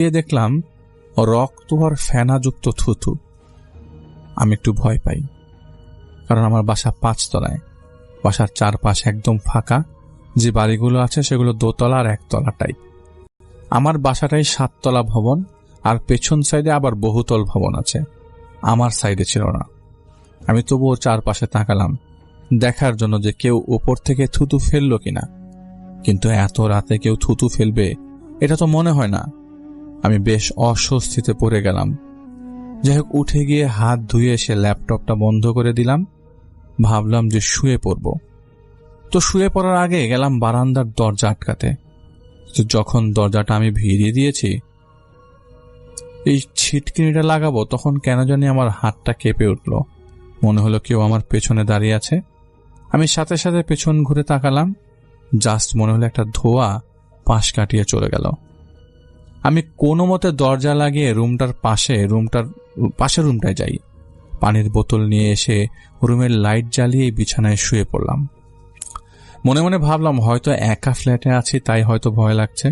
গিয়ে দেখলাম রক্ত আর ফেনাযুক্ত থুতু। আমি একটু ভয় পাই, কারণ আমার বাসা পাঁচতলায়। বাসার চারপাশ একদম ফাঁকা, যে বাড়িগুলো আছে সেগুলো দোতলা আর একতলা টাইপ আমার বাসাটাই সাততলা ভবন, আর পেছন সাইডে আবার বহুতল ভবন আছে। আমার সাইডে ছিল না। আমি তবুও চারপাশে তাকালাম, দেখার জন্য যে কেউ ওপর থেকে থুতু ফেলল কিনা। কিন্তু এত রাতে কেউ থুতু ফেলবে, এটা তো মনে হয় না। আমি বেশ অস্বস্তিতে পড়ে গেলাম। যাই হোক উঠে গিয়ে হাত ধুয়ে এসে ল্যাপটপটা বন্ধ করে দিলাম। ভাবলাম যে শুয়ে পড়ব। তো শুয়ে পড়ার আগে গেলাম বারান্দার দরজা আটকাতে। যখন দরজাটা আমি ভিড়িয়ে দিয়েছি, এই ছিটকিনিটা লাগাবো, তখন কেন জানি আমার হাতটা কেঁপে উঠল। মনে হলো কেউ আমার পেছনে দাঁড়িয়ে আছে। আমি সাথে সাথে পেছন ঘুরে তাকালাম। জাস্ট মনে হলো একটা ধোয়া পাশ কাটিয়ে চলে গেল। আমি কোনো মতে দরজা লাগিয়ে রুমটার পাশে, রুমটার, পাশের রুমটায় যাই। পানির বোতল নিয়ে এসে রুমের লাইট জ্বালিয়ে বিছানায় শুয়ে পড়লাম। মনে মনে ভাবলাম, হয়তো একা ফ্ল্যাটে আছি, তাই হয়তো ভয় লাগছে।